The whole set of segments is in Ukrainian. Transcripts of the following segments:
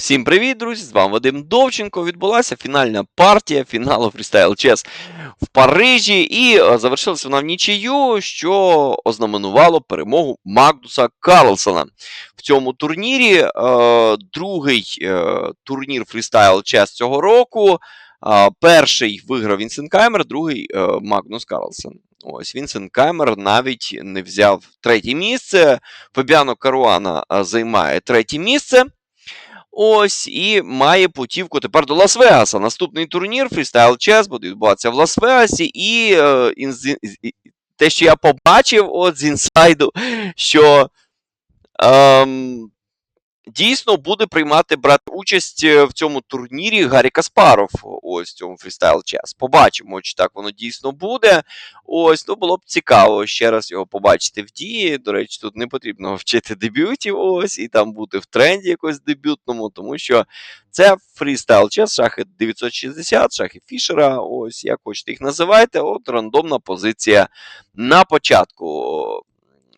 Всім привіт, друзі! З вами Вадим Довченко. Відбулася фінальна партія фіналу Freestyle Chess в Парижі, і е, завершилася вона в нічию, що ознаменувало перемогу Магнуса Карлсона в цьому турнірі. Е, другий е, турнір Freestyle Chess цього року. Перший виграв Вінсент Каймер, другий Магнус Карлсон. Ось Вінсент Каймер навіть не взяв третє місце. Фабіано Каруана займає третє місце. Ось і має путівку тепер до Лас-Вегаса. Наступний турнір Freestyle Chess буде відбуватися в Лас-Вегасі. І е, інз, те, що я побачив от з інсайду, що ем, дійсно буде приймати брати участь е, в цьому турнірі Гаррі Каспаров. Ось в цьому Freestyle Chess. Побачимо, чи так воно дійсно буде. Ось, ну було б цікаво ще раз його побачити в дії. До речі, тут не потрібно вчити дебютів, ось, і там бути в тренді якось дебютному, тому що це фрістайл чес, шахи 960, шахи Фішера, ось як хочете їх називайте. От рандомна позиція на початку.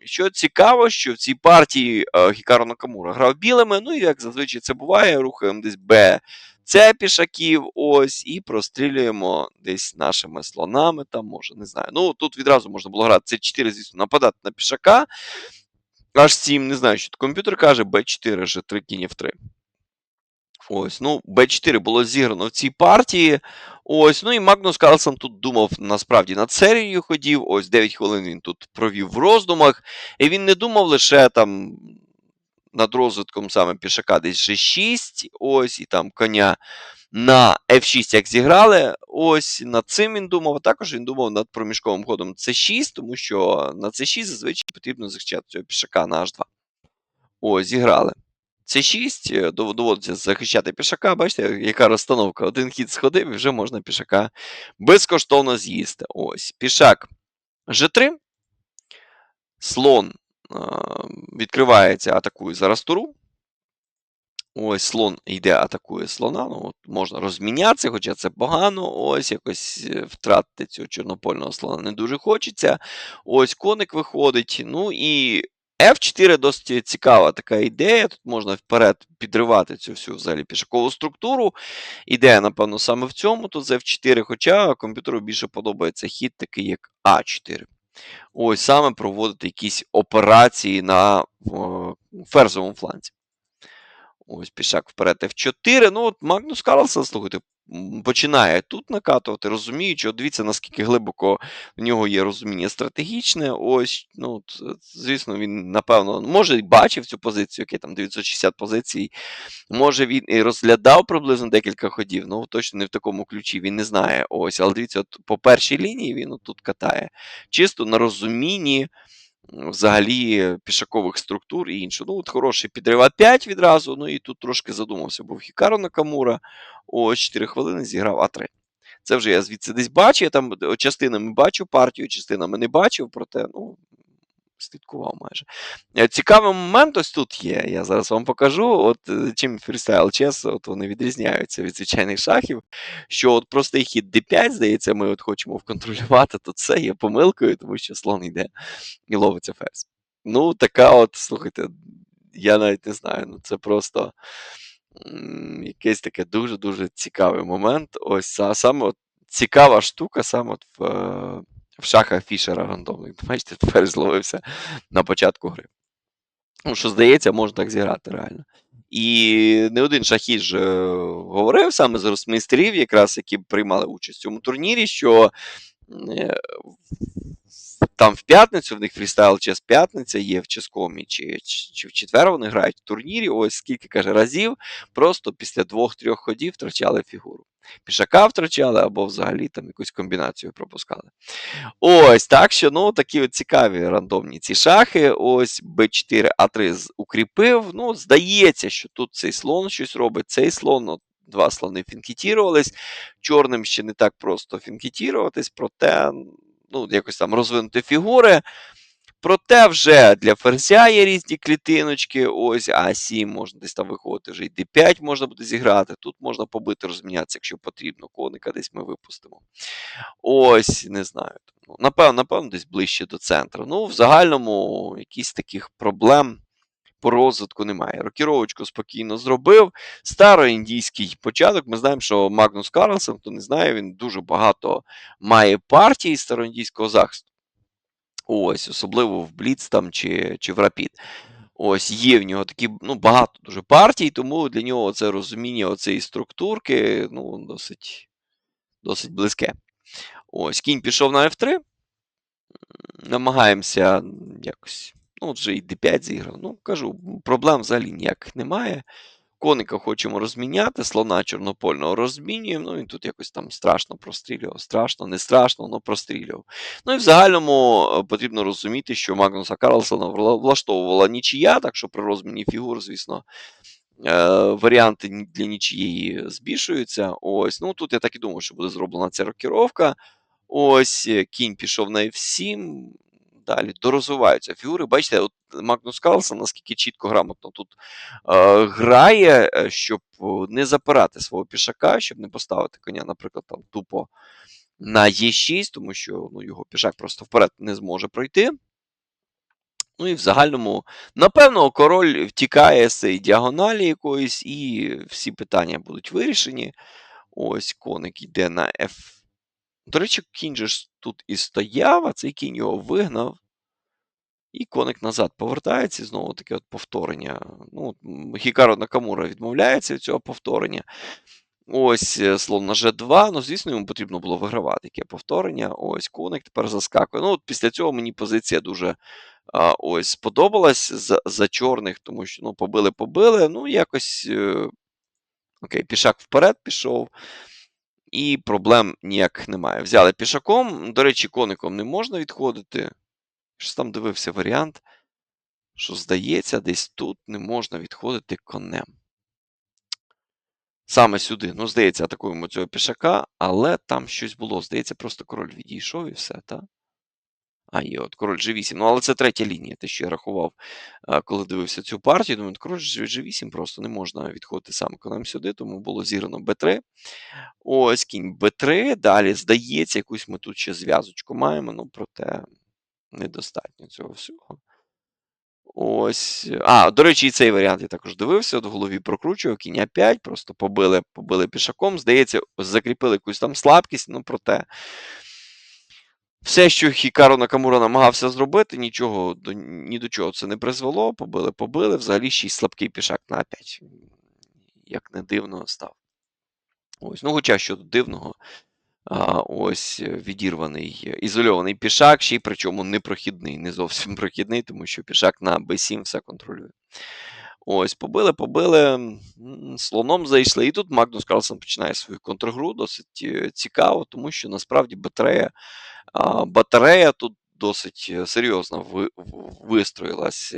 Що цікаво, що в цій партії е, Хікаро Накамура грав білими, ну і як зазвичай це буває, рухаємо десь Б. Це пішаків, ось, і прострілюємо десь нашими слонами, там, може, не знаю. Ну, тут відразу можна було грати. Це 4, звісно, нападати на пішака. Аж 7, не знаю, що комп'ютер каже, Б4, Ж3, кінь F3. Ось, ну, Б4 було зіграно в цій партії. Ось, ну і Магнус Карлсон тут думав насправді над серією ходів. Ось 9 хвилин він тут провів в роздумах. І він не думав лише там над розвитком саме пішака десь G6, ось, і там коня на F6 як зіграли. Ось над цим він думав. А також він думав над проміжковим ходом C6, тому що на C6 зазвичай потрібно захищати цього пішака на H2. Ось, зіграли. С6 е, доводиться захищати пішака. Бачите, яка розстановка. Один хід сходив, і вже можна пішака безкоштовно з'їсти. Ось. Пішак G3. Слон відкривається, атакує зараз туру. Ось слон йде, атакує слона. Ну, от можна розмінятися, хоча це погано. Ось якось е, втратити цього чорнопольного слона не дуже хочеться. Ось коник виходить. Ну і F4 досить цікава така ідея. Тут можна вперед підривати цю всю взагалі пішакову структуру. Ідея, напевно, саме в цьому тут з F4, хоча комп'ютеру більше подобається хід, такий як А4. Ось саме проводити якісь операції на о, ферзовому фланці. Ось пішак вперед F4. Ну, от Магнус Карлсон, слухайте, починає тут накатувати, розуміючи, от дивіться, наскільки глибоко в нього є розуміння стратегічне. Ось, ну, е, звісно, він, напевно, може, і бачив цю позицію, яке там 960 позицій. Може, він і розглядав приблизно декілька ходів, ну точно не в такому ключі, він не знає. Ось, але дивіться, от по першій лінії він тут катає. Чисто на розумінні взагалі пішакових структур і інше. Ну, от хороший підрив А5 відразу, ну і тут трошки задумався, був Хікаро Накамура. о 4 хвилини зіграв А3. Це вже я звідси десь бачу, я там частинами бачу партію, частинами не бачив, проте, ну, слідкував майже. Е, Цікавий момент ось тут є. Я зараз вам покажу. От е, чим фрістайл чес, от вони відрізняються від звичайних шахів. Що от простий хід D5, здається, ми от хочемо вконтролювати, то це є помилкою, тому що слон йде і ловиться ферзь. Ну, така от, слухайте, я навіть не знаю. Ну, це просто якийсь таке дуже-дуже цікавий момент. Ось саме от, цікава штука саме от в, е, в шахах Фішера рандомних. Бачите, тепер зловився на початку гри. Ну, що здається, можна так зіграти реально. І не один шахіст же говорив саме з росмейстерів, якраз які приймали участь в цьому турнірі, що е, там в п'ятницю в них фрістайл час п'ятниця є в Ческомі, чи, чи, в четвер вони грають в турнірі. Ось скільки каже разів, просто після двох-трьох ходів втрачали фігуру. Пішака втрачали або взагалі там якусь комбінацію пропускали. Ось так що ну такі от цікаві рандомні ці шахи. Ось Б4, А3 укріпив. Ну, здається, що тут цей слон щось робить, цей слон. От, Два слони фінкетірувались. Чорним ще не так просто фінкетіруватись, проте ну, якось там розвинути фігури. Проте вже для ферзя є різні клітиночки. Ось А7 можна десь там виходити, вже і Д5 можна буде зіграти. Тут можна побити, розмінятися, якщо потрібно. Коника десь ми випустимо. Ось, не знаю. Ну, напевно, напевно, десь ближче до центру. Ну, в загальному, якісь таких проблем розвитку немає. Рокіровочку спокійно зробив. Староіндійський початок. Ми знаємо, що Магнус Карлсен, хто не знає, він дуже багато має партій староіндійського захисту. Ось, особливо в Бліц там чи, чи в Рапід. Ось є в нього такі ну, багато дуже партій, тому для нього це розуміння оцеї структурки ну, досить, досить близьке. Ось, кінь пішов на F3. Намагаємося якось. Ну, от вже і D5 зіграв. Ну, кажу, проблем взагалі ніяких немає. Коника хочемо розміняти, слона чорнопольного розмінюємо. Ну, він тут якось там страшно прострілював. Страшно, не страшно, але прострілював. Ну і в загальному е, потрібно розуміти, що Магнуса Карлсона влаштовувала нічия, так що при розміні фігур, звісно, е, варіанти для нічиєї збільшуються. Ось, ну тут я так і думаю, що буде зроблена ця рокіровка. Ось е, кінь пішов на F7. Далі дорозвиваються фігури. Бачите, от Магнус Карлсон наскільки чітко грамотно тут е, грає, е, щоб не запирати свого пішака, щоб не поставити коня, наприклад, там тупо на Е6, тому що ну, його пішак просто вперед не зможе пройти. Ну і в загальному, напевно, король втікає з цієї діагоналі якоїсь, і всі питання будуть вирішені. Ось коник йде на F. До речі, кінь же ж тут і стояв, а цей кінь його вигнав. І коник назад повертається, і знову таке от повторення. Ну, Хікаро Накамура відмовляється від цього повторення. Ось е, слон на G2. Ну, звісно, йому потрібно було вигравати яке повторення. Ось коник тепер заскакує. Ну, от після цього мені позиція дуже а, ось сподобалась за, за чорних, тому що ну, побили-побили. Ну, якось. Е, окей, пішак вперед пішов. І проблем ніяких немає. Взяли пішаком. До речі, коником не можна відходити. Щось там дивився варіант, що здається, десь тут не можна відходити конем. Саме сюди. Ну, здається, атакуємо цього пішака, але там щось було. Здається, просто король відійшов і все, так? А, є, от король G8. Ну, але це третя лінія, те, що я рахував, коли дивився цю партію. Думаю, король G8 просто не можна відходити саме конем сюди, тому було зіграно b3. Ось кінь b3. Далі, здається, якусь ми тут ще зв'язочку маємо, ну, проте недостатньо цього всього. Ось. А, до речі, і цей варіант я також дивився, от в голові прокручував, кінь 5, просто побили, побили пішаком. Здається, закріпили якусь там слабкість, ну проте. Все, що Хікаро Накамура намагався зробити, нічого ні до чого це не призвело. Побили, побили. Взагалі ще й слабкий пішак на 5. Як не дивно став. Ось. Ну, хоча що тут дивного. А, ось відірваний ізольований пішак, ще й причому непрохідний, не зовсім прохідний, тому що пішак на b7 все контролює. Ось, побили, побили, слоном зайшли. І тут Магнус Карлсон починає свою контргру, досить е, цікаво, тому що насправді батарея, батарея тут досить е, серйозно ви, в- вистроїлась.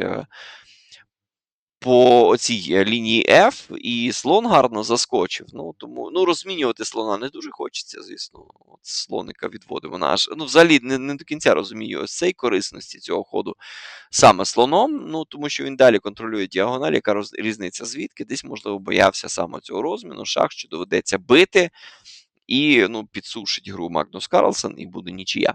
По цій е, лінії F, і слон гарно заскочив. Ну, тому ну, розмінювати слона не дуже хочеться, звісно. От слоника відводимо наш. Ну, взагалі не, не до кінця розумію ось цей корисності цього ходу саме слоном, ну тому що він далі контролює діагональ, яка роз, різниця звідки. Десь, можливо, боявся саме цього розміну, шах, що доведеться бити, і ну, підсушить гру Магнус Карлсон, і буде нічия.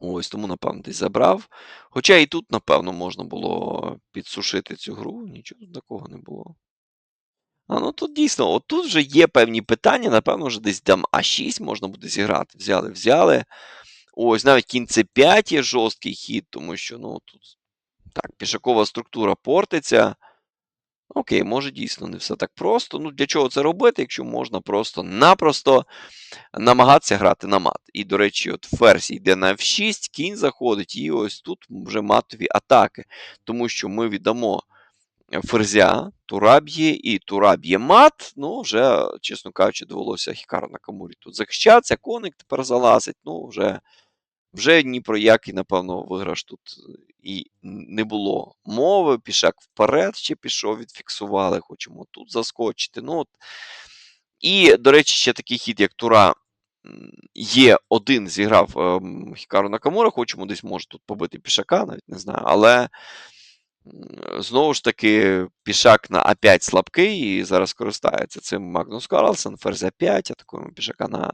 Ось тому, напевно, десь забрав. Хоча і тут, напевно, можна було підсушити цю гру, нічого такого не було. А ну тут дійсно, от тут вже є певні питання, напевно, вже десь дам А6 можна буде зіграти. Взяли, взяли. Ось, навіть кінь С5 є жорсткий хід, тому що, ну, тут так, пішакова структура портиться. Окей, може дійсно не все так просто. Ну, для чого це робити, якщо можна просто-напросто намагатися грати на мат. І, до речі, от ферзь йде на F6, кінь заходить, і ось тут вже матові атаки. Тому що ми віддамо ферзя, тура б'є, і тура б'є мат. Ну, вже, чесно кажучи, довелося Хікару Накамурі тут захищатися. Коник тепер залазить. Ну, вже, вже ні про який, напевно, виграш тут і не було мови. Пішак вперед ще пішов, відфіксували. Хочемо тут заскочити. Ну, от. І, до речі, ще такий хід, як Тура є один зіграв ем, Хікару Накамура. Хочемо десь може тут побити пішака, навіть не знаю. Але знову ж таки, пішак на А5 слабкий і зараз користається цим Магнус Карлсон, ферзь А5, атакуємо пішака на,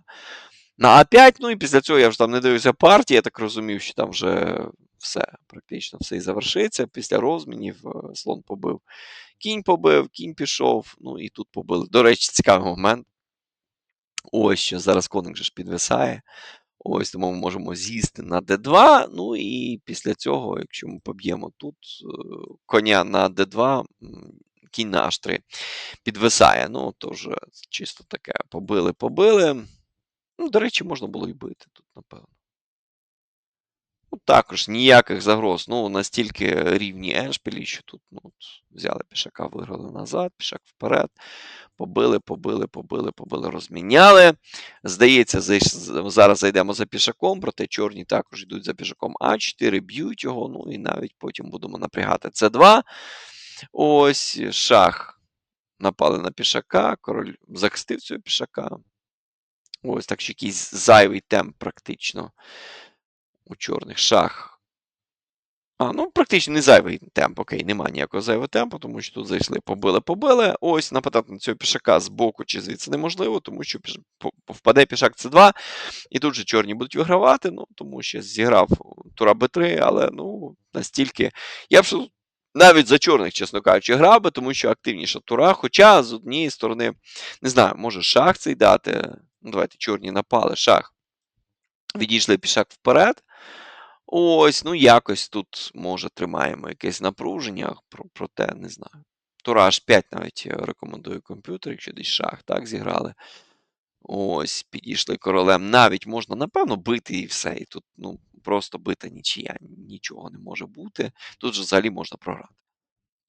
на А5. Ну і після цього я вже там не дивився партії, я так розумів, що там вже все. Практично все і завершиться. Після розмінів е, слон побив. Кінь побив, кінь пішов, ну і тут побили. До речі, цікавий момент. Ось що зараз коник же ж підвисає. Ось тому ми можемо з'їсти на d2. Ну і після цього, якщо ми поб'ємо тут е, коня на d2, кінь на h3 підвисає. Ну, то вже чисто таке побили, побили. Ну, до речі, можна було і бити тут, напевно. Ну, також ніяких загроз. Ну, настільки рівні еншпілі, що тут ну, взяли пішака, виграли назад, пішак вперед. Побили, побили, побили, побили, розміняли. Здається, зараз зайдемо за пішаком, проте чорні також йдуть за пішаком А4, б'ють його, ну і навіть потім будемо напрягати С2. Ось шах. Напали на пішака, король захистив цього пішака. Ось так що якийсь зайвий темп практично у чорних шах. А, ну практично не зайвий темп, окей, немає ніякого зайвого темпу, тому що тут зайшли, побили, побили. Ось нападати на цього пішака з боку чи звідси неможливо, тому що впаде пішак С2, і тут же чорні будуть вигравати, ну, тому що зіграв тура Б3, але ну, настільки. Я б навіть за чорних, чесно кажучи, грав би, тому що активніша тура. Хоча з однієї сторони, не знаю, може шах цей дати. Ну, давайте чорні напали, шах. Відійшли пішак вперед. Ось, ну якось тут, може, тримаємо якесь напруження, проте не знаю. Тура H5 навіть рекомендую комп'ютер, якщо десь шах так зіграли. Ось, підійшли королем. Навіть можна, напевно, бити і все. І тут ну, просто бита нічия, нічого не може бути. Тут же взагалі можна програти.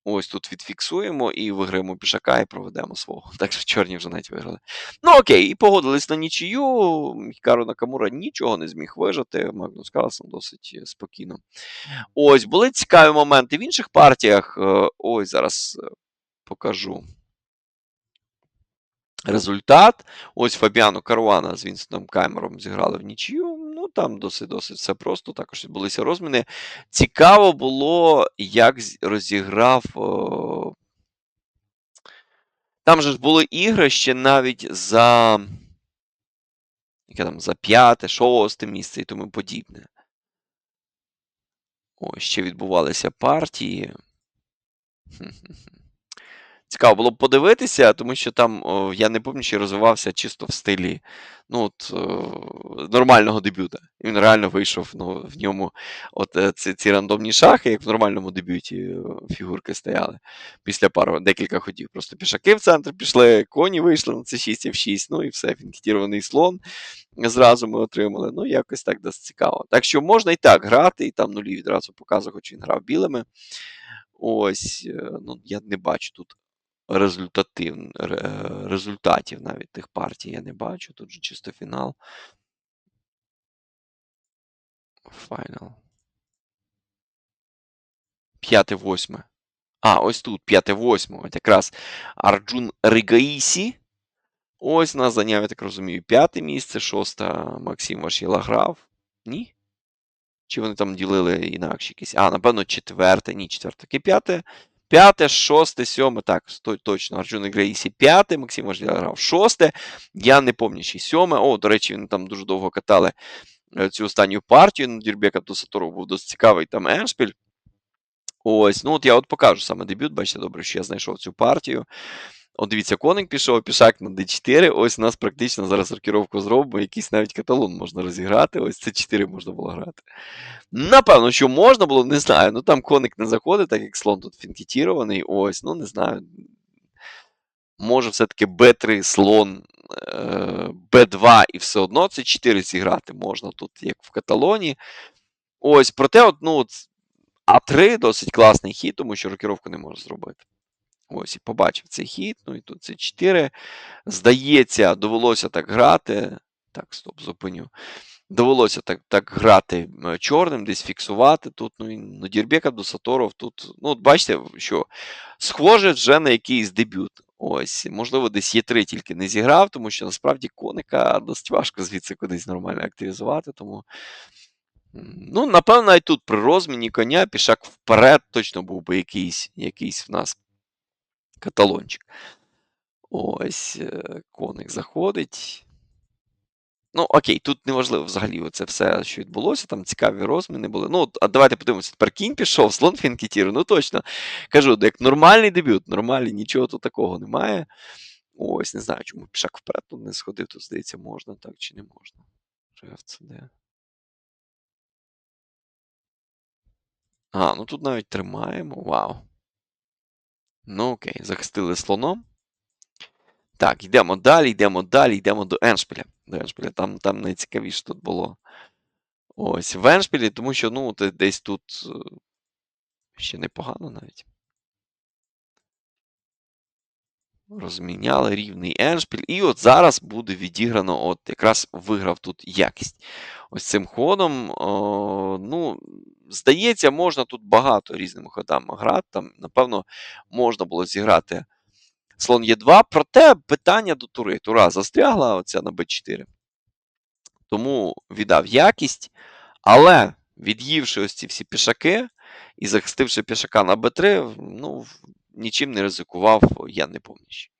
Ось тут відфіксуємо і виграємо пішака і проведемо свого. Так що чорні вже навіть виграли. Ну окей, і погодились на нічию. Хікару Накамура нічого не зміг вижити. Магнус Карлсон досить е, спокійно. Ось, були цікаві моменти в інших партіях. Е, Ось зараз е, покажу. Результат. Ось Фабіано Каруана з Вінстоном Каймером зіграли в нічию. Ну там досить досить все просто. Також відбулися розміни. Цікаво було, як розіграв. О... Там же ж були ігри ще навіть за. Яке там за п'яте, шосте місце і тому подібне. Ось ще відбувалися партії. Цікаво було б подивитися, тому що там я не пам'ятаю, чи розвивався чисто в стилі ну, от, нормального дебюта. І він реально вийшов ну, в ньому от е, ці, ці рандомні шахи, як в нормальному дебюті фігурки стояли після пару декілька ходів. Просто пішаки в центр пішли, коні вийшли на c 6 F6, ну і все, фінкетірований слон зразу ми отримали. Ну, якось так досить цікаво. Так що можна і так грати, і там нулі відразу показує, хоч він грав білими. Ось, е, ну, я не бачу тут результатив, результатів навіть тих партій я не бачу. Тут же чисто фінал. Файнал. П'яте восьме. А, ось тут п'яте восьме. От якраз Арджун Ригаїсі. Ось нас зайняв, я так розумію, п'яте місце, шосте Максим Вашіла грав. Ні? Чи вони там ділили інакше якісь? А, напевно, четверте. Ні, четверте. Таке п'яте. П'яте, шосте, сьоме. Так, точно. Арджун Грейсі п'яте, Максим Важля грав шосте. Я не пам'ятаю, чи сьоме. О, до речі, вони там дуже довго катали е, цю останню партію. Ну, Дірбека до Сатору був досить цікавий там еншпіль. Ось, ну от я от покажу саме дебют. Бачите, добре, що я знайшов цю партію. От дивіться, коник пішов, пішак на d4. Ось у нас практично зараз рокіровку зробимо. Якийсь навіть каталон можна розіграти. Ось це 4 можна було грати. Напевно, що можна було, не знаю. Ну там коник не заходить, так як слон тут фінкетірований. Ось, ну не знаю. Може, все-таки Б3 слон, е, Б2 і все одно це 4 зіграти можна тут, як в каталоні. Ось, проте, от, ну, от, А3 досить класний хід, тому що рокіровку не може зробити. Ось, і побачив цей хід, ну і тут це 4. Здається, довелося так грати. Так, стоп, зупиню. Довелося так так грати чорним, десь фіксувати тут. Ну, і ну, Дірбека до Саторов тут. Ну, от бачите, що схоже вже на якийсь дебют. Ось, можливо, десь є 3 тільки не зіграв, тому що насправді коника досить важко звідси кудись нормально активізувати. Тому, ну, напевно, навіть тут при розміні коня пішак вперед точно був би якийсь, якийсь в нас каталончик. Ось, е, коник заходить. Ну, окей, тут неважливо взагалі це все, що відбулося, там цікаві розміни були. Ну, а давайте подивимося, тепер кінь пішов, слон фінкетір, ну точно. Кажу, як нормальний дебют, нормальний, нічого тут такого немає. Ось, не знаю, чому пішак вперед не сходив, тут, здається, можна, так чи не можна. А, ну тут навіть тримаємо. Вау. Ну окей, захистили слоном. Так, йдемо далі, йдемо далі, йдемо до Еншпіля. До Еншпіля. Там, там найцікавіше тут було. Ось, в Еншпілі, тому що, ну, десь тут е, ще непогано навіть. Розміняли рівний Еншпіль. І от зараз буде відіграно, от якраз виграв тут якість. Ось цим ходом. О, ну, здається, можна тут багато різними ходами грати. Там, напевно, можна було зіграти слон Е2. Проте питання до тури. Тура застрягла оця на Б4. Тому віддав якість. Але від'ївши ось ці всі пішаки і захистивши пішака на Б3, ну, нічим не ризикував я не помніч.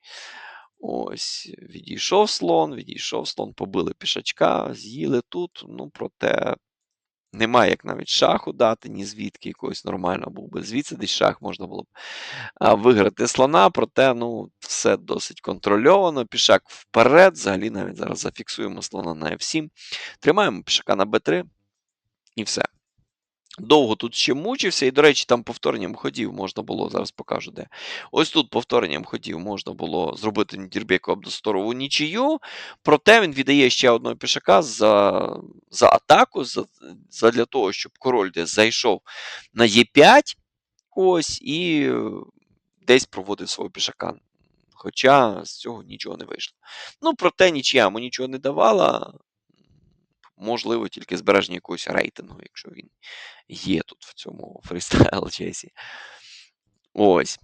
Ось, відійшов слон, відійшов слон, побили пішачка, з'їли тут. Ну, проте немає як навіть шаху дати, ні звідки якогось нормального був би. Звідси десь шах можна було б виграти слона, проте ну, все досить контрольовано. Пішак вперед. Взагалі навіть зараз зафіксуємо слона на F7. Тримаємо пішака на b3 і все. Довго тут ще мучився, і, до речі, там повторенням ходів можна було, зараз покажу де. Ось тут повторенням ходів можна було зробити Нідірбеку Абдосторову нічию, проте він віддає ще одного пішака за за атаку, за, за для того, щоб король десь зайшов на Е5, ось, і десь проводив свого пішака. Хоча з цього нічого не вийшло. Ну, проте нічия йому нічого не давала. Можливо, тільки збереження якогось рейтингу, якщо він є тут в цьому фрістайл чесі. Ось.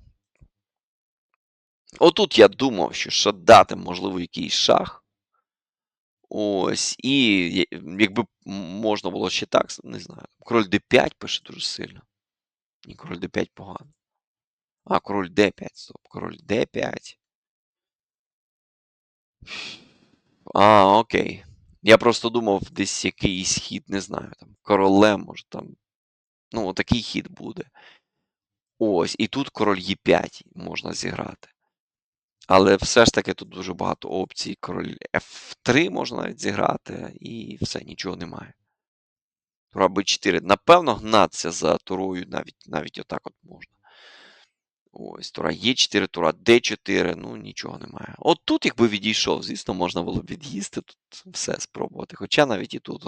Отут я думав, що ще дати, можливо, якийсь шах. Ось. І якби можна було ще так, не знаю. Король d5 пише дуже сильно. Ні, король d5 погано. А, король d5, стоп. Король d5. А, окей. Я просто думав, десь якийсь хід, не знаю, там, королем, може там. Ну, такий хід буде. Ось, і тут король Е5 можна зіграти. Але все ж таки тут дуже багато опцій. Король F3 можна навіть зіграти, і все, нічого немає. Тура B4. Напевно, гнатися за турою навіть навіть отак от можна. Ось, тура Е4, тура Д4, ну нічого немає. От тут, якби відійшов, звісно, можна було б від'їсти, тут все спробувати. Хоча навіть і тут.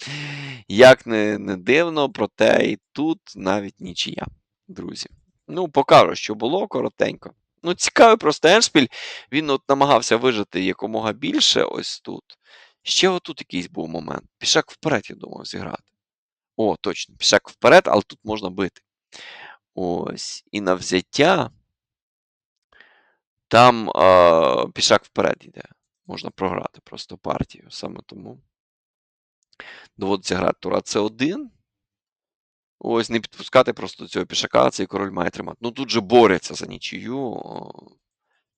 Як не, не дивно, проте і тут навіть нічия, друзі. Ну, покажу, що було коротенько. Ну, цікавий просто Еншпіль. Він от намагався вижити якомога більше ось тут. Ще отут якийсь був момент. Пішак вперед, я думав, зіграти. О, точно, пішак вперед, але тут можна бити. Ось. І на взяття. Там е, пішак вперед йде. Можна програти просто партію. Саме тому. Доводиться грати тура С1. Ось, не підпускати просто цього пішака, цей король має тримати. Ну тут же борються за нічию о,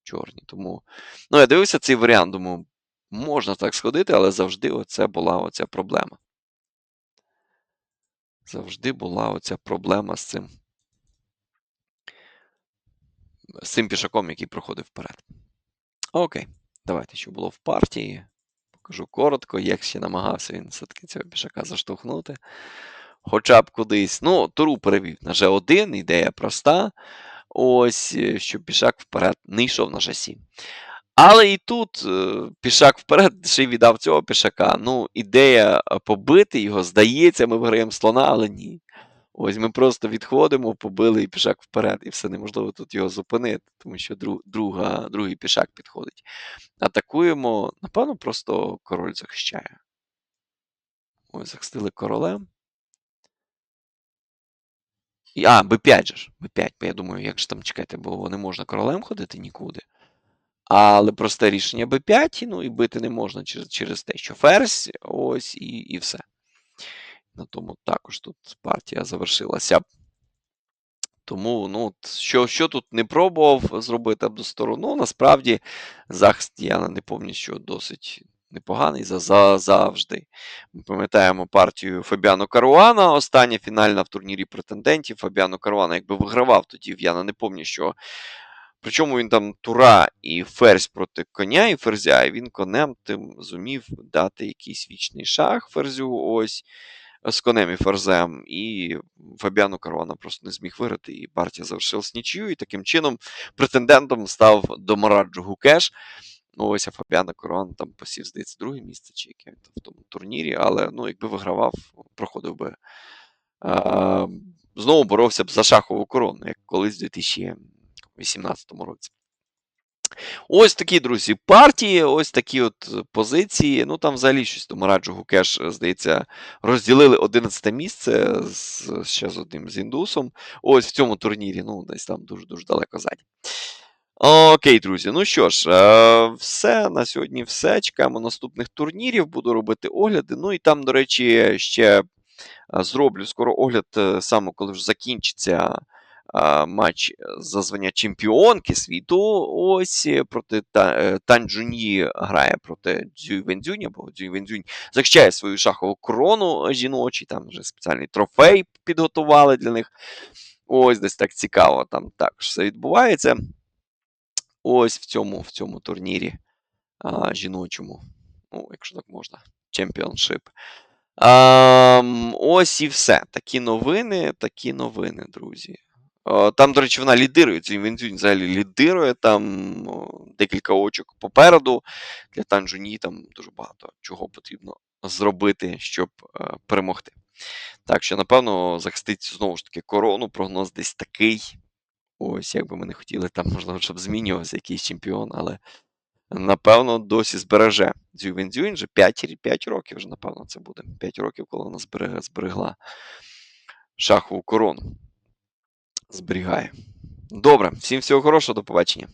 чорні. Тому. Ну, я дивився цей варіант, думаю, можна так сходити, але завжди оце була оця проблема. Завжди була оця проблема з цим. З цим пішаком, який проходив вперед. Окей, давайте, що було в партії. Покажу коротко, як ще намагався він все-таки цього пішака заштовхнути. Хоча б кудись. Ну, туру перевів на G1, ідея проста. Ось, щоб пішак вперед не йшов на G7. Але і тут пішак вперед ще й віддав цього пішака. Ну, ідея побити його, здається, ми виграємо слона, але ні. Ось ми просто відходимо, побили і пішак вперед, і все неможливо тут його зупинити, тому що друга, другий пішак підходить. Атакуємо, напевно, просто король захищає. Ось, захистили королем. І, А, Б5 же ж. Б5. Я думаю, як ж там чекайте, бо не можна королем ходити нікуди. Але просте рішення Б5, ну і бити не можна через через те, що ферзь, ось, і і все. На тому також тут партія завершилася. Тому, ну, що що тут не пробував зробити Абдосторону, насправді захист я не що досить непоганий за, за завжди. Ми пам'ятаємо партію Фабіано Каруана. Остання фінальна в турнірі претендентів. Фабіано Каруана якби вигравав тоді. Я не пам'ятаю, що. Причому він там тура і ферзь проти коня і ферзя, і він конем тим зумів дати якийсь вічний шах ферзю. Ось з конем і ферзем, і Фабіано Каруана просто не зміг виграти, і партія завершилась нічию, і таким чином претендентом став Домараджо Гукеш. Ну, ось а Фабіано Каруана там посів, здається, друге місце, чи яке там в тому турнірі, але ну, якби вигравав, проходив би. А, знову боровся б за шахову корону, як колись у 2018 році. Ось такі, друзі, партії, ось такі от позиції. Ну там взагалі щось тому раджу Гукеш, здається, розділили 11 місце з, ще з одним з індусом. Ось в цьому турнірі, ну, десь там дуже-дуже далеко ззаді. Окей, друзі. Ну що ж, е, все на сьогодні все. Чекаємо наступних турнірів, буду робити огляди. Ну і там, до речі, ще е, зроблю скоро огляд е, саме, коли вже закінчиться матч за звання чемпіонки світу. Ось е, проти е, Танджуні грає проти Дзюй Вензюнь, або Дзюй Вензюнь захищає свою шахову корону жіночі, там вже спеціальний трофей підготували для них. Ось десь так цікаво, там також все відбувається. Ось в цьому, в цьому турнірі а, жіночому. Ну, якщо так можна, чемпіоншип. Ось і все. Такі новини, такі новини, друзі. О, Там, до речі, вона лідирує. Цей Вензюнь взагалі лідирує. Там декілька очок попереду. Для Танжуні там дуже багато чого потрібно зробити, щоб е, перемогти. Так що, напевно, захистить знову ж таки корону. Прогноз десь такий. Ось, як би ми не хотіли, там, можливо, щоб змінювався якийсь чемпіон, але напевно досі збереже. Дзюй Вензюнь вже 5, 5 років, вже, напевно, це буде. 5 років, коли вона зберег- зберегла шахову корону. Зберігає. Добре, всім всього хорошого, до побачення.